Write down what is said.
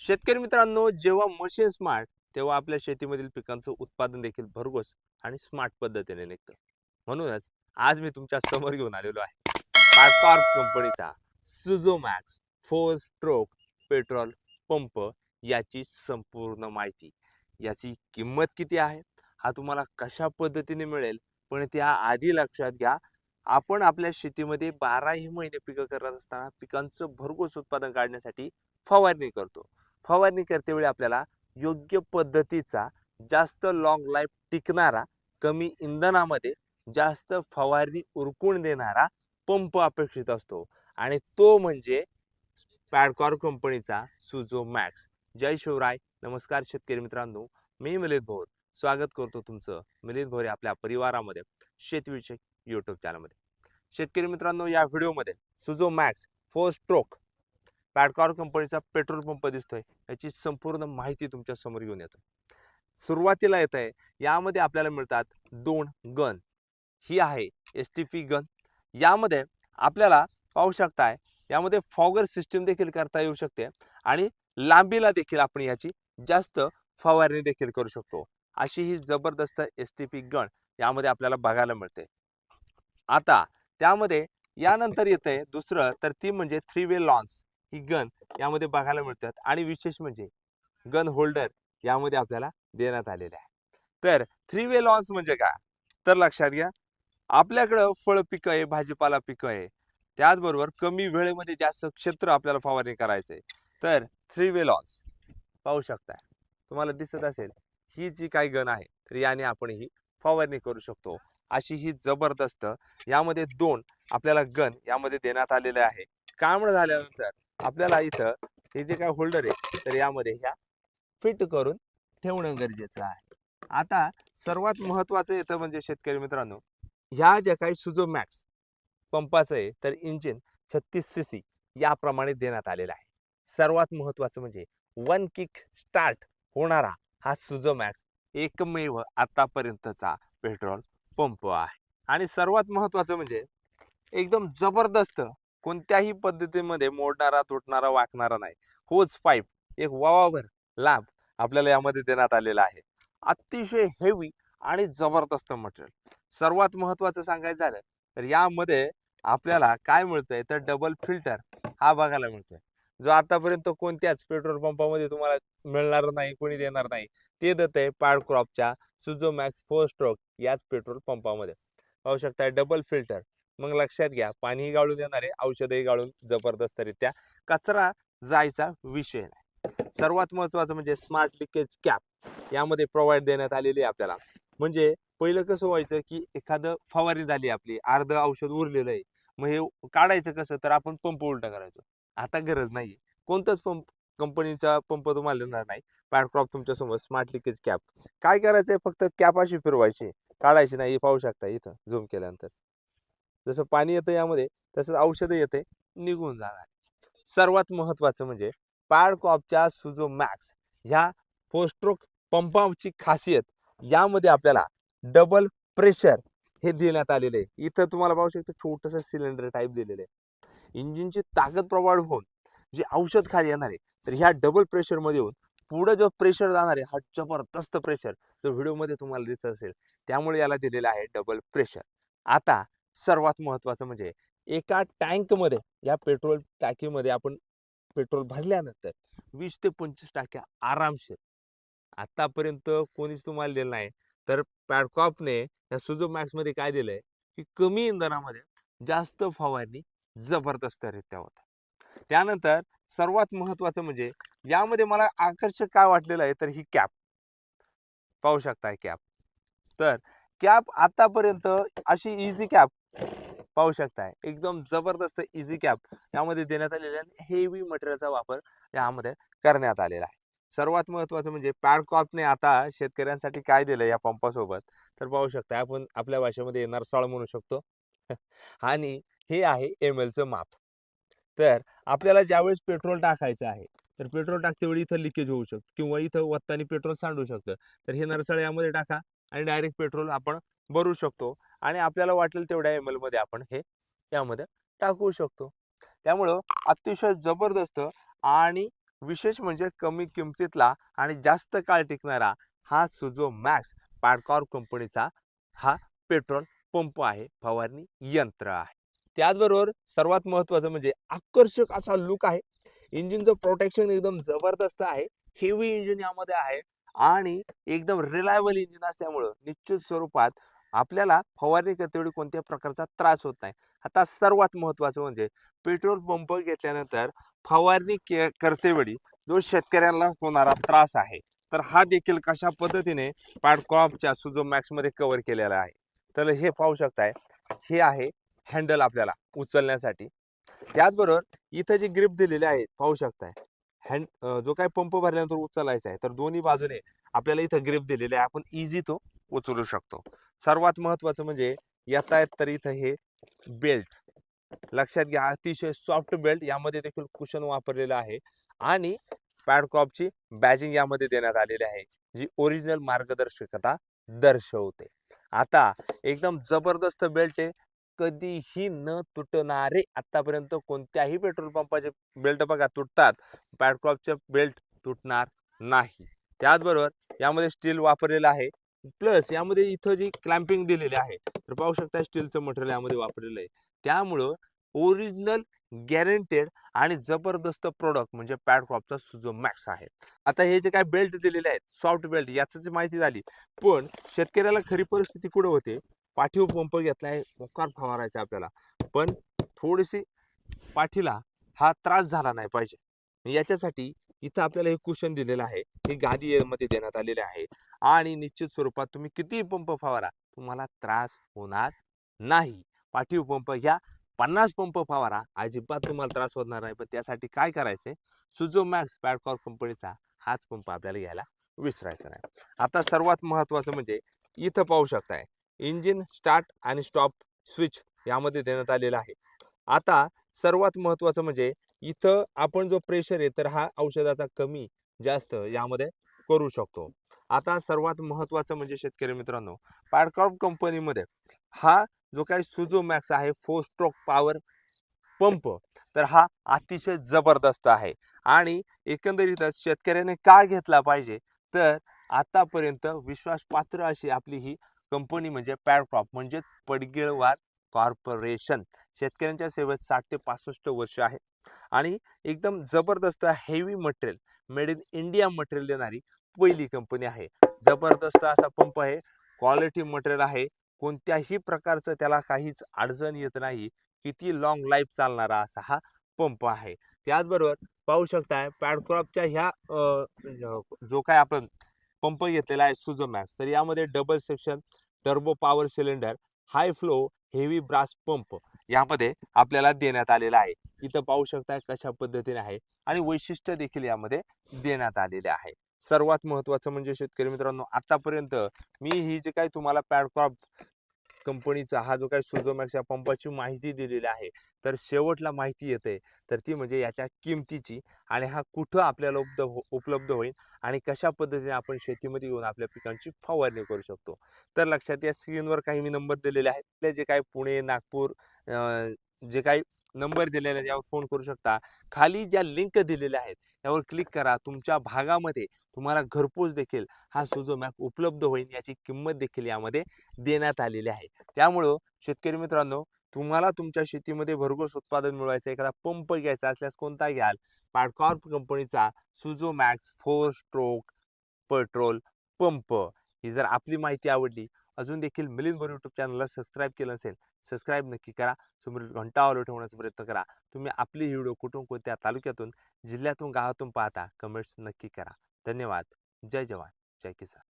शेतकरी मित्रांनो जेव्हा मशीन स्मार्ट तेव्हा आपल्या शेतीमधील पिकांचं उत्पादन देखील भरघोस आणि स्मार्ट पद्धतीने निघतं. म्हणूनच आज मी तुमच्यासमोर घेऊन आलेलो आहे. पार्कॉर्प कंपनीचा सुझोमॅक्स फोर स्ट्रोक पेट्रोल पंप याची संपूर्ण माहिती. याची किंमत किती आहे? हा तुम्हाला कशा पद्धतीने मिळेल? पण त्या आधी लक्षात घ्या आपण आपल्या शेतीमध्ये बाराही महिने पिकं करत असताना पिकांचं भरघोस उत्पादन काढण्यासाठी फवारणी करतो. फवारणी करतेवेळी आपल्याला योग्य पद्धतीचा जास्त लॉंग लाईफ टिकणारा कमी इंधनामध्ये जास्त फवारणी उरकून देणारा पंप अपेक्षित असतो. आणि तो म्हणजे पॅडकॉर कंपनीचा सुझो मॅक्स जय शिवराय. नमस्कार शेतकरी मित्रांनो. मी मिलित भोर. स्वागत करतो तुमचं मिलित भोरे आपल्या परिवारामध्ये शेतीविषयक यूट्यूब चॅनलमध्ये शेतकरी मित्रांनो या व्हिडिओमध्ये सुझो मॅक्स फोर स्ट्रोक पॅडकॉर कंपनीचा पेट्रोल पंप दिसतोय. याची संपूर्ण माहिती तुमच्यासमोर घेऊन येतो सुरुवातीला येत आहे यामध्ये आपल्याला मिळतात दोन गन ही आहे एस टी पी गन यामध्ये आपल्याला पाहू शकताय यामध्ये फॉगर सिस्टीम देखील करता येऊ शकते आणि लांबीला देखील आपण याची जास्त फवारणी देखील करू शकतो. अशी ही जबरदस्त एस टी पी गण यामध्ये आपल्याला बघायला मिळते. आता त्यामध्ये यानंतर येतंय दुसरं तर ती म्हणजे थ्री वे लॉन्स ही गन यामध्ये बघायला मिळतात आणि विशेष म्हणजे गन होल्डर यामध्ये आपल्याला देण्यात आलेले आहे. तर थ्री वे लॉन्स म्हणजे काय? तर लक्षात घ्या आपल्याकडं फळ पिकं आहे भाजीपाला पिकं आहे त्याचबरोबर कमी वेळेमध्ये जास्त क्षेत्र आपल्याला फवारणी करायचंय. तर थ्री वे लॉन्स पाहू शकताय. तुम्हाला दिसत असेल ही जी काही गन आहे तर याने आपण ही फवारणी करू शकतो. अशी ही जबरदस्त यामध्ये दोन आपल्याला गन यामध्ये देण्यात आलेले आहे. काम झाल्यानंतर आपल्याला इथं हे जे काय होल्डर आहे तर यामध्ये ह्या फिट करून ठेवणं गरजेचं आहे. आता सर्वात महत्वाचं येतं म्हणजे शेतकरी मित्रांनो ह्या ज्या काही सुजो मॅक्स पंपाचं आहे तर इंजिन छत्तीस सी सी याप्रमाणे देण्यात आलेला आहे. सर्वात महत्वाचं म्हणजे वन किक स्टार्ट होणारा हा सुजो मॅक्स एकमेव आतापर्यंतचा पेट्रोल पंप आहे. आणि सर्वात महत्वाचं म्हणजे एकदम जबरदस्त कोणत्याही पद्धतीमध्ये मोडणारा तुटणारा वाकणारा नाही. होच पाईप एक वावाभर लांब आपल्याला यामध्ये देण्यात आलेला आहे. अतिशय हेवी आणि जबरदस्त मटेरियल सर्वात महत्वाचं सांगायचं झालं तर यामध्ये आपल्याला काय मिळतंय? तर डबल फिल्टर हा बघायला मिळतोय. जो आतापर्यंत कोणत्याच पेट्रोल पंपामध्ये तुम्हाला मिळणार नाही कोणी देणार नाही ते देत आहे क्रॉपच्या सुझो मॅक्स फोर स्ट्रोक याच पेट्रोल पंपामध्ये पाहू शकताय डबल फिल्टर मग लक्षात घ्या पाणीही गाळून येणार आहे औषधही गाळून जबरदस्तरित्या कचरा जायचा विषय नाही. सर्वात महत्वाचं म्हणजे स्मार्ट लिकेज कॅप यामध्ये प्रोव्हाइड देण्यात आलेली आहे आपल्याला. म्हणजे पहिलं कसं व्हायचं की एखादं फवारणी झाली आपली अर्ध औषध उरलेलं आहे मग हे काढायचं कसं तर आपण पंप उलटा करायचो. आता गरज नाही कोणताच पंप कंपनीचा पंप तुम्हाला देणार नाही. पॅडक्रॉप तुमच्यासमोर स्मार्ट लिकेज कॅप काय करायचंय? फक्त कॅप अशी फिरवायची. काढायची नाही पाहू शकता इथं झूम केल्यानंतर. जसं पाणी येतं यामध्ये तसंच औषधं येते निघून जाणार. सर्वात महत्त्वाचं म्हणजे पॅडकॉपच्या सुजो मॅक्स ह्या फोस्ट्रोक पंपाची खासियत यामध्ये आपल्याला डबल प्रेशर हे देण्यात आलेले आहे. इथं तुम्हाला पाहू शकता छोटंसं सिलेंडर टाईप दिलेलं आहे. इंजिनची ताकद प्रवाढ होऊन जे औषध खाली येणार आहे तर ह्या डबल प्रेशरमध्ये येऊन पुढं जो प्रेशर जाणार आहे हा जबरदस्त प्रेशर जो व्हिडिओमध्ये तुम्हाला दिसत असेल त्यामुळे याला दिलेला आहे डबल प्रेशर. आता सर्वात महत्त्वाचं म्हणजे एका टँकमध्ये या पेट्रोल टाकीमध्ये आपण पेट्रोल भरल्यानंतर वीस ते पंचवीस टाक्या आरामशीर. आतापर्यंत कोणीच तुम्हाला दिलं नाही. तर पॅडकॉपने या सुजो मॅक्समध्ये काय दिलंय? की कमी इंधनामध्ये जास्त फवारणी जबरदस्तरित्या होता. त्यानंतर सर्वात महत्त्वाचं म्हणजे यामध्ये मला आकर्षक काय वाटलेलं आहे तर ही कॅप. पाहू शकताय कॅप. तर कॅप आतापर्यंत अशी इझी कॅप पाहू शकताय. एकदम जबरदस्त इझी कॅप यामध्ये देण्यात आलेली आहे हेवी मटेरियलचा वापर यामध्ये करण्यात आलेला आहे. सर्वात महत्वाचं म्हणजे पॅडकॉपने आता शेतकऱ्यांसाठी काय दिलं या पंपासोबत तर पाहू शकता आपण आपल्या भाषेमध्ये येणार सळ म्हणू शकतो. आणि हे आहे एम एलचं माप. तर आपल्याला ज्यावेळेस पेट्रोल टाकायचं आहे तर पेट्रोल टाकते वेळी इथं लिकेज होऊ शकतं किंवा इथं वत्तानी पेट्रोल सांडू शकतं. तर हे नरसळ यामध्ये टाका. आणि डायरेक्ट पेट्रोल आपण भरू शकतो. आणि आपल्याला वाटेल तेवढ्या एम एलमध्ये आपण हे यामध्ये टाकू शकतो. त्यामुळं अतिशय जबरदस्त आणि विशेष म्हणजे कमी किमतीतला आणि जास्त काळ टिकणारा हा सुझो मॅक्स पाडकॉर कंपनीचा हा पेट्रोल पंप आहे. फवारणी यंत्र आहे. त्याचबरोबर सर्वात महत्त्वाचं म्हणजे आकर्षक असा लुक आहे. इंजिनचं प्रोटेक्शन एकदम जबरदस्त आहे. हेवी इंजिन यामध्ये आहे. आणि एकदम रिलायबल इंजिन असल्यामुळं निश्चित स्वरूपात आपल्याला फवारणी करतेवेळी कोणत्या प्रकारचा त्रास होत नाही. आता सर्वात महत्त्वाचं म्हणजे पेट्रोल पंप घेतल्यानंतर फवारणी के करतेवेळी जो शेतकऱ्यांना होणारा त्रास आहे तर हा देखील कशा पद्धतीने पॅडक्रॉपच्या सुझो मॅक्समध्ये कव्हर केलेला आहे. तर हे पाहू शकताय हे आहे हँडल आपल्याला उचलण्यासाठी. त्याचबरोबर इथं जे ग्रिप दिलेले आहेत पाहू शकताय. हँड जो काही पंप भरल्यानंतर उचलायचा आहे तर दोन्ही बाजूने आपल्याला इथं ग्रिप दिलेले आहे. आपण इझी तो उचलू शकतो. सर्वात महत्वाचं म्हणजे येत तर इथं हे बेल्ट लक्षात घ्या अतिशय सॉफ्ट बेल्ट यामध्ये देखील कुशन वापरलेलं आहे आणि पॅडकॉपची बॅजिंग यामध्ये देण्यात आलेली आहे जी ओरिजिनल मार्गदर्शकता दर्शवते. आता एकदम जबरदस्त बेल्ट आहे. कधीही न तुटणारे आतापर्यंत कोणत्याही पेट्रोल पंपाचे बेल्ट बघा तुटतात. पॅटक्रॉपचे बेल्ट तुटणार नाही. त्याचबरोबर यामध्ये स्टील वापरलेलं आहे. प्लस यामध्ये इथं जी क्लॅम्पिंग दिलेली आहे तर पाहू शकता स्टीलचं मटेरियल यामध्ये वापरलेलं आहे. त्यामुळं ओरिजिनल गॅरंटेड आणि जबरदस्त प्रोडक्ट म्हणजे पॅडक्रॉपचा सुजो मॅक्स आहे. आता हे जे काय बेल्ट दिलेले आहेत सॉफ्ट बेल्ट याच माहिती झाली. पण शेतकऱ्याला खरी परिस्थिती कुठं होते? पाठीव पंप घेतलाय मोकार फवारायचा आपल्याला. पण थोडीशी पाठीला हा त्रास झाला नाही पाहिजे. याच्यासाठी इथं आपल्याला हे कुशन दिलेलं आहे. हे गादी मध्ये देण्यात आलेले आहे. आणि निश्चित स्वरूपात तुम्ही किती पंप फवारा तुम्हाला त्रास होणार नाही. पाठीव पंप घ्या पन्नास पंप फवारा अजिबात तुम्हाला त्रास होणार नाही. पण त्यासाठी काय करायचंय? सुजो मॅक्स पॅडकॉर कंपनीचा हाच पंप आपल्याला घ्यायला विसरायचा नाही. आता सर्वात महत्वाचं म्हणजे इथं पाहू शकताय. इंजिन स्टार्ट आणि स्टॉप स्विच यामध्ये देण्यात आलेला आहे. आता सर्वात महत्त्वाचं म्हणजे इथं आपण जो प्रेशर आहे तर हा औषधाचा कमी जास्त यामध्ये करू शकतो. आता सर्वात महत्त्वाचं म्हणजे शेतकरी मित्रांनो पॅडकॉर्प कंपनीमध्ये हा जो काही सुजो मॅक्स आहे फोर स्ट्रोक पॉवर पंप तर हा अतिशय जबरदस्त आहे. आणि एकंदरीतच शेतकऱ्याने का घेतला पाहिजे? तर आतापर्यंत विश्वासपात्र अशी आपली ही कंपनी म्हणजे पॅडक्रॉप म्हणजे पडगिळवार कॉर्पोरेशन. शेतकऱ्यांच्या सेवेत साठ ते पासष्ट वर्ष आहे. आणि एकदम जबरदस्त heavy material made in India material देणारी पहिली कंपनी आहे. जबरदस्त असा पंप आहे. क्वालिटी मटेरियल आहे. कोणत्याही प्रकारचं त्याला काहीच अडचण येत नाही. किती लॉंग लाईफ चालणारा असा हा पंप आहे. त्याचबरोबर पाहू शकताय पॅडक्रॉपच्या ह्या जो काय आपण पंप घेतलेला आहे सुझो मॅक्स. तर यामध्ये double section turbo power cylinder high flow heavy brass pump यामध्ये आपल्याला देण्यात आलेला आहे. इथं पाहू शकताय कशा पद्धतीने आहे आणि वैशिष्ट्य देखील यामध्ये देण्यात आलेले आहे. सर्वात महत्वाचं म्हणजे शेतकरी मित्रांनो आतापर्यंत मी ही जी काही तुम्हाला पॅडक्रॉप कंपनीचा हा जो काही सुझोमॅक्स पंपाची माहिती दिलेली आहे तर शेवटला माहिती येते तर ती म्हणजे याच्या किमतीची आणि हा कुठं आपल्याला उपलब्ध हो- उपलब्ध होईल आणि कशा पद्धतीने आपण शेतीमध्ये येऊन आपल्या पिकांची फवारणी करू शकतो. तर लक्षात या स्क्रीनवर काही मी नंबर दिलेले आहेत जे काही पुणे नागपूर जे काही नंबर दिलेला आहे यावर फोन करू शकता. खाली ज्या लिंक दिलेल्या आहेत यावर क्लिक करा. तुमच्या भागामध्ये तुम्हाला घरपोच देखील हा सुजो मॅक उपलब्ध होईल याची किंमत देखील यामध्ये देण्यात आलेली आहे. त्यामुळं शेतकरी मित्रांनो तुम्हाला तुमच्या शेतीमध्ये भरघोस उत्पादन मिळवायचं एखादा पंप घ्यायचा असल्यास कोणता घ्याल? पाडकॉर्प कंपनीचा सुजो max four stroke petrol pump. ही जर आपली माहिती आवडली अजून देखील मिलिंद भर यूट्यूब चॅनलला सबस्क्राईब केलं असेल सबस्क्राईब नक्की करा. समोर घंटा ऑल ठेवण्याचा प्रयत्न करा. तुम्ही आपली व्हिडिओ कुठून कोणत्या तालुक्यातून जिल्ह्यातून गावातून पाहता कमेंट्स नक्की करा. धन्यवाद. जय जवान. जय किसान.